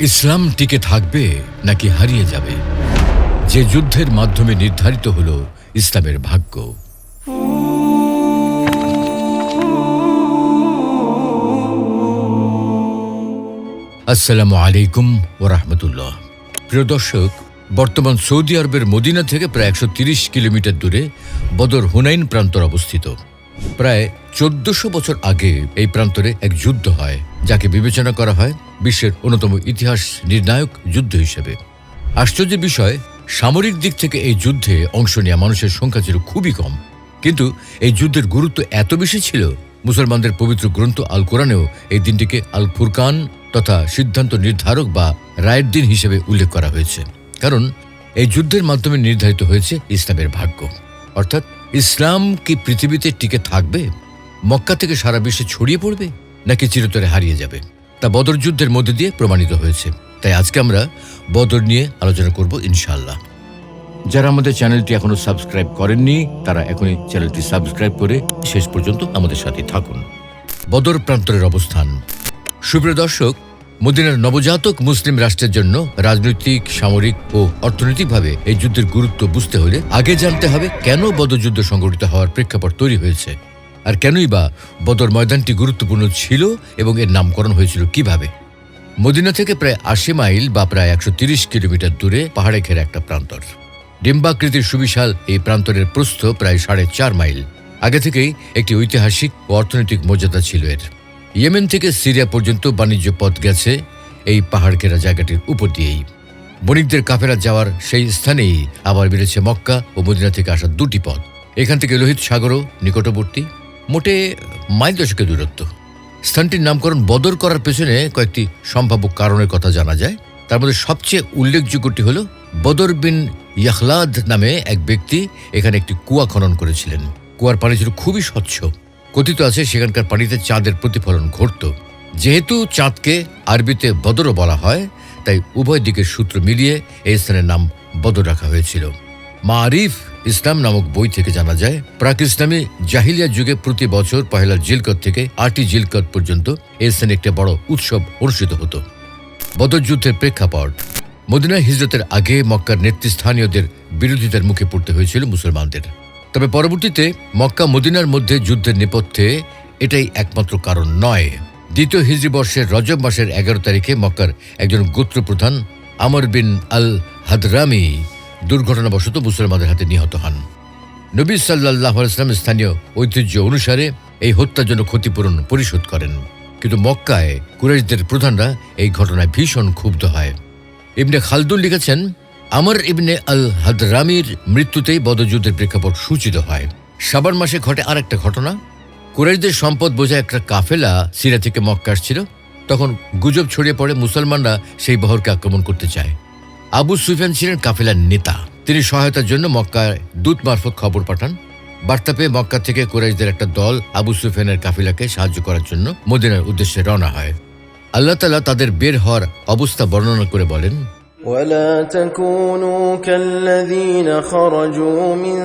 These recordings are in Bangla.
ইসলাম টিকে থাকবে নাকি হারিয়ে যাবে? যে যুদ্ধের মাধ্যমে নির্ধারিত হল ইসলামের ভাগ্য। আসসালামু আলাইকুম ওরহমতুল্লাহ। প্রিয় দর্শক, বর্তমান সৌদি আরবের মদিনা থেকে প্রায় একশো কিলোমিটার দূরে বদর হুনাইন প্রান্তর অবস্থিত। প্রায় চোদ্দশো বছর আগে এই প্রান্তরে এক যুদ্ধ হয়, যাকে বিবেচনা করা হয় বিশ্বের অন্যতম ইতিহাস নির্ণায়ক যুদ্ধ হিসেবে। আশ্চর্যের বিষয়, সামরিক দিক থেকে এই যুদ্ধে অংশ নেওয়া মানুষের সংখ্যা ছিল খুবই কম। কিন্তু এই যুদ্ধের গুরুত্ব এত বেশি ছিল, মুসলমানদের পবিত্র গ্রন্থ আল কোরআনেও এই দিনটিকে আল ফুরকান তথা সিদ্ধান্ত নির্ধারক বা রায়ের দিন হিসেবে উল্লেখ করা হয়েছে। কারণ এই যুদ্ধের মাধ্যমে নির্ধারিত হয়েছে ইসলামের ভাগ্য। অর্থাৎ ইসলাম কি পৃথিবীতে টিকে থাকবে? মক্কা থেকে সারা বিশ্বে ছড়িয়ে পড়বে নাকি চিরতরে হারিয়ে যাবে? তা বদর যুদ্ধের মধ্যে দিয়ে প্রমাণিত হয়েছে। তাই আজকে আমরা বদর নিয়ে আলোচনা করব ইনশাল্লাহ যারা আমাদের চ্যানেলটি এখনও সাবস্ক্রাইব করেননি, তারা এখনই চ্যানেলটি সাবস্ক্রাইব করে শেষ পর্যন্ত আমাদের সাথে থাকুন। বদর প্রান্তরের অবস্থান। সুপ্রিয় দর্শক, মদিনার নবজাতক মুসলিম রাষ্ট্রের জন্য রাজনৈতিক, সামরিক ও অর্থনৈতিকভাবে এই যুদ্ধের গুরুত্ব বুঝতে হলে আগে জানতে হবে কেন বদর যুদ্ধ সংঘটিত হওয়ার প্রেক্ষাপট তৈরি হয়েছে। আর কেনই বা বদর ময়দানটি গুরুত্বপূর্ণ ছিল এবং এর নামকরণ হয়েছিল কীভাবে? মদিনা থেকে প্রায় আশি মাইল বা প্রায় একশো কিলোমিটার দূরে পাহাড়ে ঘেরা একটা প্রান্তর। ডিম্বাকৃতির সুবিশাল এই প্রান্তরের প্রস্থ প্রায় সাড়ে চার মাইল। আগে থেকেই একটি ঐতিহাসিক ও অর্থনৈতিক মর্যাদা ছিল এর। ইয়েমেন থেকে সিরিয়া পর্যন্ত বাণিজ্য পথ গেছে এই পাহাড় ঘেরা জায়গাটির উপর দিয়েই। বণিকদের কাফেরা যাওয়ার সেই স্থানেই আবার বেড়েছে মক্কা ও মদিনা থেকে আসা দুটি পথ। এখান থেকে লোহিত সাগরও নিকটবর্তী। মোটে মাইল দশকের দূরত্ব। স্থানটির নামকরণ বদর করার পেছনে কয়েকটি সম্ভাব্য কারণের কথা জানা যায়। তার মধ্যে সবচেয়ে উল্লেখযোগ্যটি হল বদর বিন ইয়াহলাদ নামে এক ব্যক্তি এখানে একটি কুয়া খনন করেছিলেন। কুয়ার পানি ছিল খুবই স্বচ্ছ। কথিত আছে সেখানকার পানিতে চাঁদের প্রতিফলন ঘটত। যেহেতু চাঁদকে আরবিতে বদরও বলা হয়, তাই উভয় দিকের সূত্র মিলিয়ে এই স্থানের নাম বদর রাখা হয়েছিল। মারিফ ইসলাম নামক বই থেকে জানা যায়, প্রাক ইসলামী জাহিলিয়া যুগে প্রতি বছর পহেলা জিলকত থেকে আটই জিলকত পর্যন্ত এই স্থানে একটি বড় উৎসব অনুষ্ঠিত হতো। বদর যুদ্ধের প্রেক্ষাপট। মদিনা হিজরতের আগে মক্কার নেতৃস্থানীয়দের বিরোধিতার মুখে পড়তে হয়েছিল মুসলমানদের। তবে পরবর্তীতে মক্কা মদিনার মধ্যে যুদ্ধের নেপথ্যে এটাই একমাত্র কারণ নয়। দ্বিতীয় হিজরি বর্ষের রজব মাসের এগারো তারিখে মক্কার একজন গোত্রপ্রধান আমর বিন আল হাদরামি দুর্ঘটনাবশত মুসলমানদের হাতে নিহত হন। নবী সাল্লাহ ইসলাম স্থানীয় ঐতিহ্য অনুসারে এই হত্যার জন্য ক্ষতিপূরণ পরিশোধ করেন। কিন্তু মক্কায় কুরাইশদের প্রধানরা এই ঘটনায় ভীষণ ক্ষুব্ধ হয়। ইবনে খালদুল লিখেছেন, আমার ইবনে আল হাদরামির মৃত্যুতেই বদযুদ্ধের প্রেক্ষাপট সূচিত হয়। সাবান মাসে ঘটে আর একটা ঘটনা। কুরাইশদের সম্পদ বোঝা একটা কাফেলা সিরা থেকে মক্কা আসছিল। তখন গুজব ছড়িয়ে পড়ে, মুসলমানরা সেই বহরকে আক্রমণ করতে চায়। আবু সুফিয়ান ছিলেন কাফেলার নেতা তিনি সহায়তার জন্য মক্কায় দূত মারফত খবর পাঠান বার্তা পেয়ে মক্কা থেকে কুরাইশদের একটা দল আবু সুফিয়ানের কাফিলাকে সাহায্য করার জন্য মদিনার উদ্দেশ্যে রওনা হয় আল্লাহ তালা তাদের বের হওয়ার অবস্থা বর্ণনা করে বলেন ولا تكونوا كالذين خرجوا من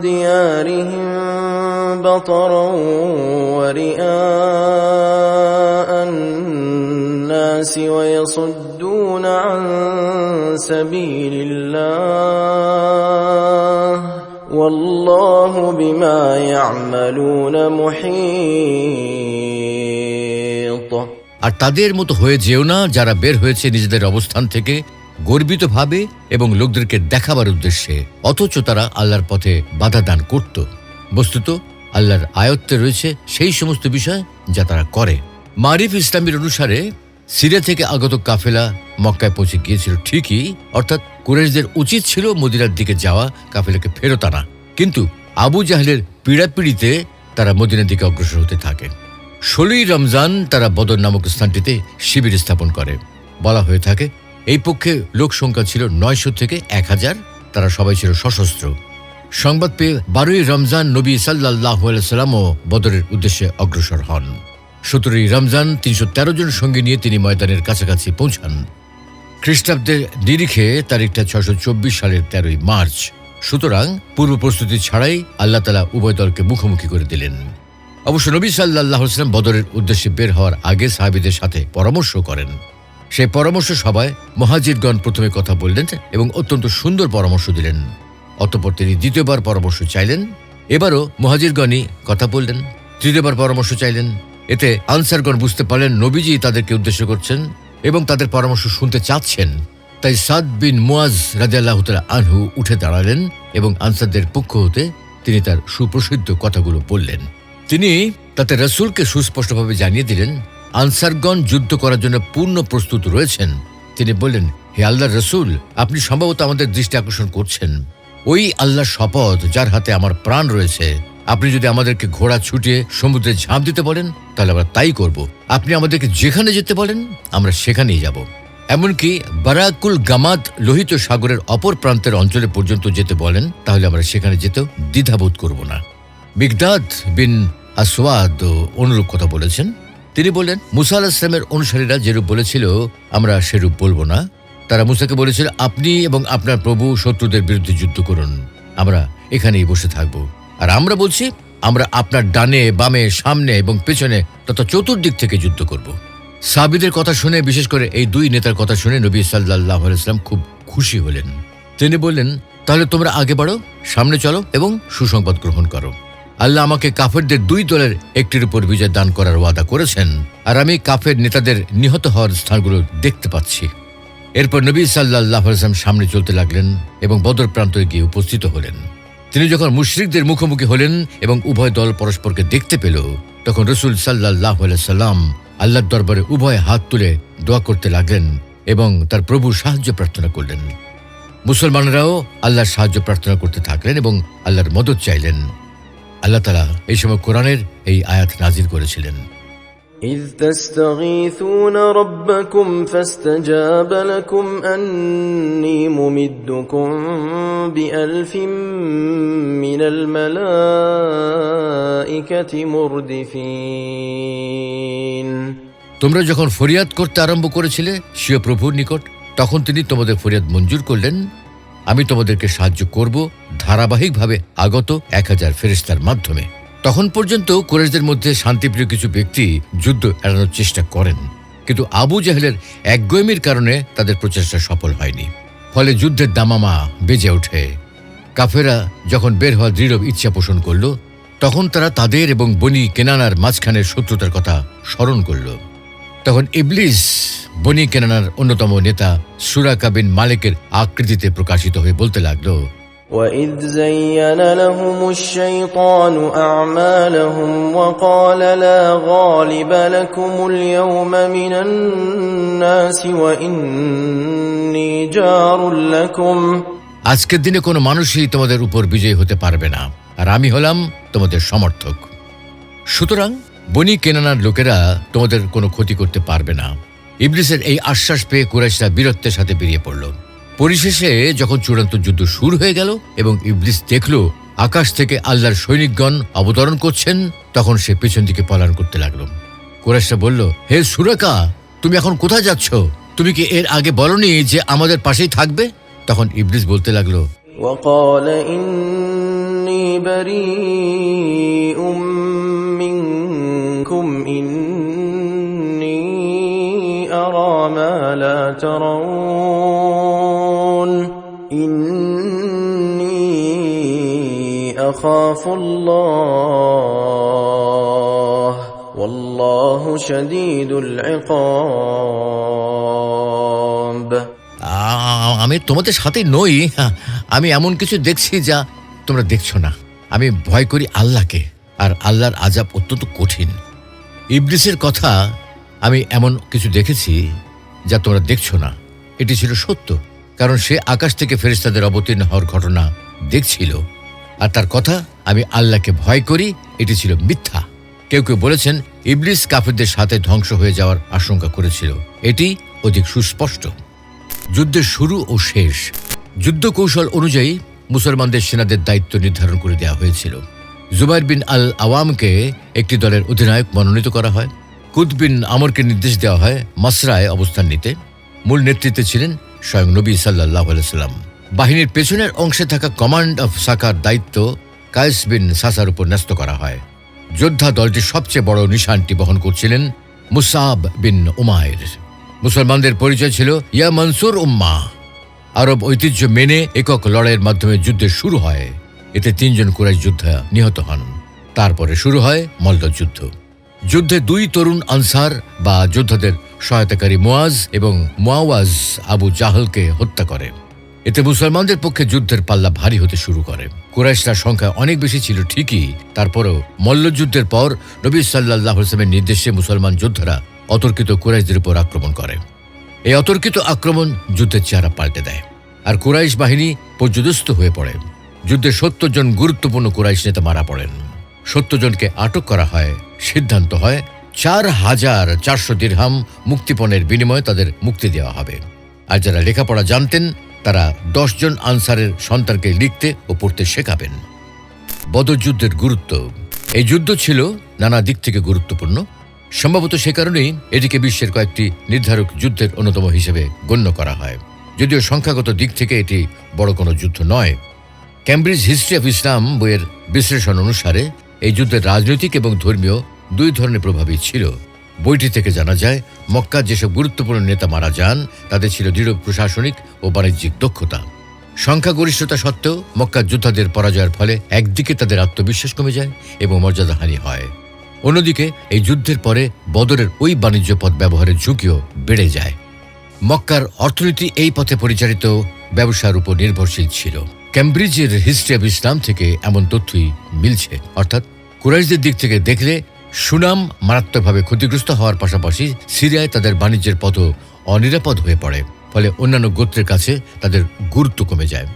ديارهم بطرا ورئاء الناس ويصدون عن سبيل الله والله بما يعملون محيط আর তাদের মতো হয়ে যেও না যারা বের হয়েছে নিজেদের অবস্থান থেকে গর্বিতভাবে এবং লোকদেরকে দেখাবার উদ্দেশ্যে অথচ তারা আল্লাহর পথে বাধা দান করত বস্তুত আল্লাহর আয়ত্তে রয়েছে সেই সমস্ত বিষয় যা তারা করে মারিফ ইসলামীর অনুসারে সিরিয়া থেকে আগত কাফেলা মক্কায় পৌঁছে গিয়েছিল ঠিকই, অর্থাৎ কুরেশদের উচিত ছিল মদিনার দিকে যাওয়া, কাফেলাকে ফেরত আনা। কিন্তু আবু জাহেলের পীড়াপিড়িতে তারা মদিনার দিকে অগ্রসর হতে থাকে ষোলোই রমজান তারা বদর নামক স্থানটিতে শিবির স্থাপন করে। বলা হয়ে থাকে, এই পক্ষে লোক সংখ্যা ছিল নয়শো থেকে এক হাজার, তারা সবাই ছিল সশস্ত্র। সংবাদ পেয়ে বারোই রমজান নবী সাল্লাহ সাল্লামও বদরের উদ্দেশ্যে অগ্রসর হন। সতেরোই রমজান তিনশো তেরো জন সঙ্গী নিয়ে তিনি ময়দানের কাছাকাছি পৌঁছান। খ্রিস্টাব্দের নিরিখে তারিখটা ছশো চব্বিশ সালের তেরোই মার্চ। সুতরাং পূর্ব প্রস্তুতি ছাড়াই আল্লাহ তালা উভয় দলকে মুখোমুখি করে দিলেন। অবশ্য নবী সাল্লাহ ইসলাম বদরের উদ্দেশ্যে বের হওয়ার আগে সাহাবিদের সাথে পরামর্শ করেন। সেই পরামর্শ সভায় মহাজিরগণ প্রথমে কথা বললেন এবং অত্যন্ত সুন্দর পরামর্শ দিলেন। অতঃপর তিনি দ্বিতীয়বার পরামর্শ চাইলেন। এবারও মহাজিরগণই কথা বললেন। তৃতীয়বার পরামর্শ চাইলেন। এতে আনসারগণ বুঝতে পারলেন নবীজি তাদেরকে উদ্দেশ্য করছেন এবং তাদের পরামর্শ শুনতে চাচ্ছেন। তাই সাদ বিন মুয়াজ রাজিয়াল্লাহ আনহু উঠে দাঁড়ালেন এবং আনসারদের পক্ষ হতে তিনি তার সুপ্রসিদ্ধ কথাগুলো বললেন। তিনি তাতে রসুলকে সুস্পষ্টভাবে জানিয়ে দিলেন, আনসারগণ যুদ্ধ করার জন্য পূর্ণ প্রস্তুত রয়েছেন। তিনি বললেন, হে আল্লাহ রসুল, আপনি সম্ভবত আমাদের দৃষ্টি আকর্ষণ করছেন। ওই আল্লাহর শপথ যার হাতে আমার প্রাণ রয়েছে আপনি যদি আমাদেরকে ঘোড়া ছুটিয়ে সমুদ্রে ঝাঁপ দিতে বলেন, তাহলে আমরা তাই করব। আপনি আমাদেরকে যেখানে যেতে বলেন, আমরা সেখানেই যাব। এমনকি বারাকুল গামাদ লোহিত সাগরের অপর প্রান্তের অঞ্চলে পর্যন্ত যেতে বলেন, তাহলে আমরা সেখানে যেতেও দ্বিধাবোধ করব না। মিগদাদ বিন আসওয়াদ অনুরূপ কথা বলেছেন। তিনি বললেন, মুসা আল ইসলামের অনুসারীরা যেরূপ বলেছিল, আমরা সেরূপ বলব না। তারা মুসাকে বলেছিল, আপনি এবং আপনার প্রভু শত্রুদের বিরুদ্ধে যুদ্ধ করুন, আমরা এখানেই বসে থাকব। আর আমরা বলছি, আমরা আপনার ডানে, বামে, সামনে এবং পেছনে তথা চতুর্দিক থেকে যুদ্ধ করব। সাবিদের কথা শুনে, বিশেষ করে এই দুই নেতার কথা শুনে নবী সাল্লাহ ইসলাম খুব খুশি হলেন। তিনি বললেন, তাহলে তোমরা আগে বাড়ো, সামনে চলো এবং সুসংবাদ গ্রহণ করো। আল্লাহ আমাকে কাফেরদের দুই দলের একটির উপর বিজয় দান করার ওয়াদা করেছেন, আর আমি কাফের নেতাদের নিহত হওয়ার স্থানগুলো দেখতে পাচ্ছি। এরপর নবী সাল্লাহ সামনে চলতে লাগলেন এবং বদর প্রান্তরে গিয়ে উপস্থিত হলেন। তিনি যখন মুশরিকদের মুখোমুখি হলেন এবং উভয় দল পরস্পরকে দেখতে পেল, তখন রসুল সাল্লাহ সাল্লাম আল্লাহর দরবারে উভয় হাত তুলে দোয়া করতে লাগলেন এবং তার প্রভুর সাহায্য প্রার্থনা করলেন। মুসলমানরাও আল্লাহর সাহায্য প্রার্থনা করতে থাকলেন এবং আল্লাহর মদত চাইলেন। আল্লাহ তালা এই সময় কোরআনের এই আয়াত নাজির করেছিলেন। إذ تستغيثون ربكم فاستجاب لكم أني ممدكم بألف من الملائكة مردفين তোমরা যখন ফরিয়াদ করতে আরম্ভ করেছিলে স্বীয় প্রভুর নিকট তখন তিনি তোমাদের ফরিয়াদ মঞ্জুর করলেন আমি তোমাদেরকে সাহায্য করব ধারাবাহিকভাবে আগত এক হাজার ফেরিস্তার মাধ্যমে তখন পর্যন্ত কোরেশদের মধ্যে শান্তিপ্রিয় কিছু ব্যক্তি যুদ্ধ এড়ানোর চেষ্টা করেন। কিন্তু আবু জাহেলের একগয়মির কারণে তাদের প্রচেষ্টা সফল হয়নি। ফলে যুদ্ধের দামামা বেজে ওঠে। কাফেরা যখন বের হওয়ার দৃঢ় ইচ্ছা পোষণ করল, তখন তারা তাদের এবং বনি কেনানার মাঝখানের শত্রুতার কথা স্মরণ করল। তখন ইবলিস, বনি কেনানার অন্যতম নেতা সুরাকা বিন মালিকের আকৃতিতে প্রকাশিত হয়ে বলতে লাগল وإذ زين لهم الشيطان أعمالهم وقال لا غالب لكم اليوم من الناس وإني جار لكم আজকের দিনে কোনো মানুষই তোমাদের উপর বিজয়ী হতে পারবে না আর আমি হলাম তোমাদের সমর্থক সুতরাং বনি কেনানার লোকেরা তোমাদের কোনো ক্ষতি করতে পারবে না ইবলিসের এই আশ্বাস পেয়ে কুরাইশরা বীরত্বের সাথে বেরিয়ে পড়ল পরিশেষে যখন চূড়ান্ত যুদ্ধ শুরু হয়ে গেল এবং ইবলিস দেখল আকাশ থেকে আল্লাহর সৈনিকগণ অবতরণ করছেন, তখন সে পেছন দিকে পলায়ন করতে লাগল। কোরেশা বলল, হে সুরাকা, তুমি এখন কোথায় যাচ্ছ? তুমি কি এর আগে বলনি যে আমাদের পাশেই থাকবে? তখন ইবলিস বলতে লাগল ইন্নি আরা أرى ما لا ترون إني أخاف الله والله شديد العقاب আ- আমি তোমাদের সাথে নই আমি এমন কিছু দেখছি যা তোমরা দেখছো না আমি ভয় করি আল্লাহকে আর আল্লাহর আজাব অত্যন্ত কঠিন ইবলিসের কথা আমি এমন কিছু দেখেছি যা তোমরা দেখছো না এটি ছিল সত্য কারণ সে আকাশ থেকে ফেরেশতাদের অবতীর্ণ হওয়ার ঘটনা দেখছিল। আর তার কথা আমি আল্লাহকে ভয় করি, এটি ছিল মিথ্যা। কেউ কেউ বলেছেন, ইবলিস কাফেরদের সাথে ধ্বংস হয়ে যাওয়ার আশঙ্কা করেছিল। এটি অধিক সুস্পষ্ট। যুদ্ধের শুরু ও শেষ। যুদ্ধ কৌশল অনুযায়ী মুসলমানদের সেনাদের দায়িত্ব নির্ধারণ করে দেওয়া হয়েছিল। জুবাইর বিন আল আওয়ামকে একটি দলের অধিনায়ক মনোনীত করা হয়। কুদ বিন আমরকে নির্দেশ দেওয়া হয়, মাসরায় অবস্থান নিতে। মূল নেতৃত্বে ছিলেন স্বয়ং নবী সাল্লাহ সাল্লাম বাহিনীর পেছনের অংশে থাকা কমান্ড অফ সাকার দায়িত্ব কায়েস বিন সাসার উপর ন্যস্ত করা হয়। যোদ্ধা দলটির সবচেয়ে বড় নিশানটি বহন করছিলেন মুসাব বিন উমায়ের। মুসলমানদের পরিচয় ছিল, ইয়া মনসুর উম্মা। আরব ঐতিহ্য মেনে একক লড়াইয়ের মাধ্যমে যুদ্ধে শুরু হয়। এতে তিনজন কুরাইশ যোদ্ধা নিহত হন। তারপরে শুরু হয় মল্লযুদ্ধ। যুদ্ধে দুই তরুণ আনসার বা যোদ্ধাদের সহায়তাকারী মোয়াজ এবং মোয়াওয়াজ আবু জাহলকে হত্যা করে। এতে মুসলমানদের পক্ষে যুদ্ধের পাল্লা ভারী হতে শুরু করে। কুরাইশরা সংখ্যা অনেক বেশি ছিল, ঠিকই। তারপরেও মল্লযুদ্ধের পর নবী সাল্লাহ হোসেমের নির্দেশে মুসলমান যোদ্ধারা অতর্কিত কুরাইশদের উপর আক্রমণ করে। এই অতর্কিত আক্রমণ যুদ্ধের চেহারা পাল্টে দেয় আর কুরাইশ বাহিনী পর্যদস্ত হয়ে পড়ে। যুদ্ধে সত্তর জন গুরুত্বপূর্ণ কুরাইশ নেতা মারা পড়েন। সত্তর জনকে আটক করা হয়, সিদ্ধান্ত হয় চার হাজার চারশো দিরহাম মুক্তিপণের বিনিময়ে তাদের মুক্তি দেওয়া হবে। আর যারা লেখাপড়া জানতেন, তারা দশজন আনসারের সন্তানকে লিখতে ও পড়তে শেখাবেন। বদর যুদ্ধের গুরুত্ব। এই যুদ্ধ ছিল নানা দিক থেকে গুরুত্বপূর্ণ। সম্ভবত সে কারণেই এটিকে বিশ্বের কয়েকটি নির্ধারক যুদ্ধের অন্যতম হিসেবে গণ্য করা হয়। যদিও সংখ্যাগত দিক থেকে এটি বড় কোনো যুদ্ধ নয়। ক্যামব্রিজ হিস্ট্রি অফ ইসলাম বইয়ের বিশ্লেষণ অনুসারে, এই যুদ্ধের রাজনৈতিক এবং ধর্মীয় দুই ধরনের প্রভাবই ছিল। বইটি থেকে জানা যায়, মক্কার যেসব গুরুত্বপূর্ণ নেতা মারা যান, তাদের ছিল দৃঢ় প্রশাসনিক ও বাণিজ্যিক দক্ষতা। সংখ্যাগরিষ্ঠতা সত্ত্বেও মক্কার যোদ্ধাদের পরাজয়ের ফলে একদিকে তাদের আত্মবিশ্বাস কমে যায় এবং মর্যাদাহানি হয়। অন্যদিকে, এই যুদ্ধের পরে বদরের ওই বাণিজ্য পথ ব্যবহারের ঝুঁকিও বেড়ে যায়। মক্কার অর্থনীতি এই পথে পরিচালিত ব্যবসার উপর নির্ভরশীল ছিল। ক্যামব্রিজের হিস্ট্রি অব ইসলাম থেকে এমন তথ্যই মিলছে। অর্থাৎ কুরাইশদের দিক থেকে দেখলে সুনাম মারাত্মকভাবে ক্ষতিগ্রস্ত হওয়ার পাশাপাশি সিরিয়ায় তাদের বাণিজ্যের পথও অনিরাপদ হয়ে পড়ে, ফলে অন্যান্য গোত্রের কাছে তাদের গুরুত্ব কমে যায়।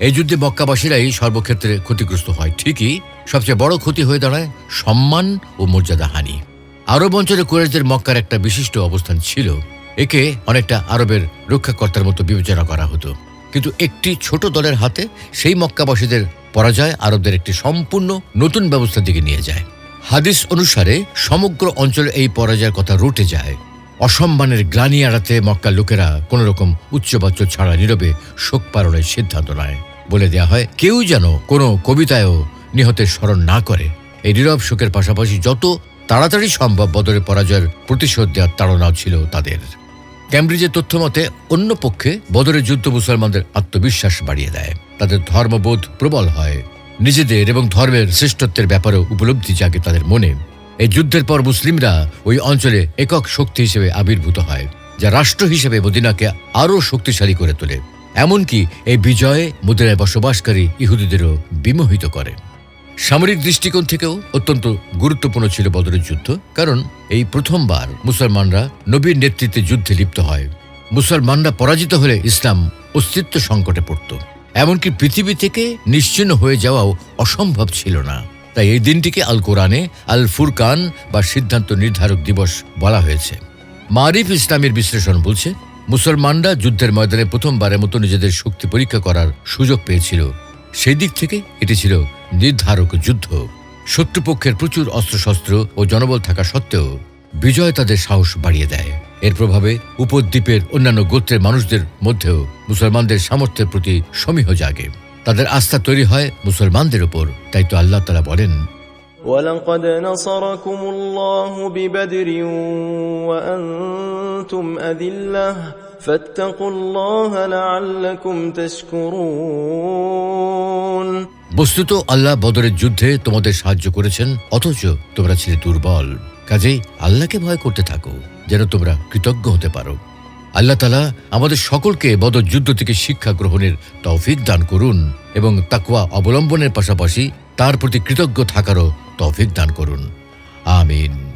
এই যুদ্ধে মক্কাবাসীরাই সর্বক্ষেত্রে ক্ষতিগ্রস্ত হয়, ঠিকই। সবচেয়ে বড় ক্ষতি হয়ে দাঁড়ায় সম্মান ও মর্যাদা হানি। আরব অঞ্চলে কুরাইশদের মক্কার একটা বিশিষ্ট অবস্থান ছিল। একে অনেকটা আরবের রক্ষাকর্তার মতো বিবেচনা করা হতো। কিন্তু একটি ছোট দলের হাতে সেই মক্কাবাসীদের পরাজয় আরবদের একটি সম্পূর্ণ নতুন ব্যবস্থার দিকে নিয়ে যায়। হাদিস অনুসারে সমগ্র অঞ্চলে এই পরাজয়ের কথা রটে যায়। অসম্মানের গ্লানি এড়াতে মক্কার লোকেরা কোন রকম উচ্চবাচ্য ছাড়া নীরবে শোক পালনের সিদ্ধান্ত নেয়। বলে দেয়া হয়, কেউ যেন কোনো কবিতায়ও নিহতের স্মরণ না করে। এই নীরব শোকের পাশাপাশি যত তাড়াতাড়ি সম্ভব বদরের পরাজয়ের প্রতিশোধ দেওয়ার তাড়নাও ছিল তাদের। ক্যামব্রিজের তথ্য মতে, অন্য পক্ষে বদরের যুদ্ধ মুসলমানদের আত্মবিশ্বাস বাড়িয়ে দেয়। তাদের ধর্মবোধ প্রবল হয়। নিজেদের এবং ধর্মের শ্রেষ্ঠত্বের ব্যাপারেও উপলব্ধি জাগে তাদের মনে। এই যুদ্ধের পর মুসলিমরা ওই অঞ্চলে একক শক্তি হিসেবে আবির্ভূত হয়, যা রাষ্ট্র হিসেবে মদিনাকে আরও শক্তিশালী করে তোলে। এমনকি এই বিজয়ে মদিনায় বসবাসকারী ইহুদিদেরও বিমোহিত করে। সামরিক দৃষ্টিকোণ থেকেও অত্যন্ত গুরুত্বপূর্ণ ছিল বদরের যুদ্ধ, কারণ এই প্রথমবার মুসলমানরা নবীর নেতৃত্বে যুদ্ধে লিপ্ত হয়। মুসলমানরা পরাজিত হলে ইসলাম অস্তিত্ব সংকটে পড়ত। এমনকি পৃথিবী থেকে নিশ্চিন্ন হয়ে যাওয়াও অসম্ভব ছিল না। তাই এই দিনটিকে আল কোরআনে আল ফুরকান বা সিদ্ধান্ত নির্ধারক দিবস বলা হয়েছে। মারিফ ইসলামের বিশ্লেষণ বলছে, মুসলমানরা যুদ্ধের ময়দানে প্রথমবারের মতো নিজেদের শক্তি পরীক্ষা করার সুযোগ পেয়েছিল। সেই দিক থেকে এটি ছিল নির্ধারক যুদ্ধ। শত্রুপক্ষের প্রচুর অস্ত্রশস্ত্র ও জনবল থাকা সত্ত্বেও বিজয় তাদের সাহস বাড়িয়ে দেয়। এর প্রভাবে উপদ্বীপের অন্যান্য গোত্রের মানুষদের মধ্যেও মুসলমানদের সামর্থ্যের প্রতি সমীহ জাগে তাদের আস্থা তৈরি হয় মুসলমানদের উপর তাই তো আল্লাহ তালা বলেন ولقد نصركم الله ببدر وأنتم أذلة فاتقوا الله لعلكم تشكرون বস্তুত আল্লাহ বদরের যুদ্ধে তোমাদের সাহায্য করেছেন অথচ তোমরা ছিলে দুর্বল কাজেই আল্লাহকে ভয় করতে থাকো যেন তোমরা কৃতজ্ঞ হতে পারো। আল্লাহ তালা আমাদের সকলকে বদর যুদ্ধ থেকে শিক্ষা গ্রহণের তৌফিক দান করুন এবং তাকুয়া অবলম্বনের পাশাপাশি তার প্রতি কৃতজ্ঞ থাকারও তৌফিক দান করুন। আমিন।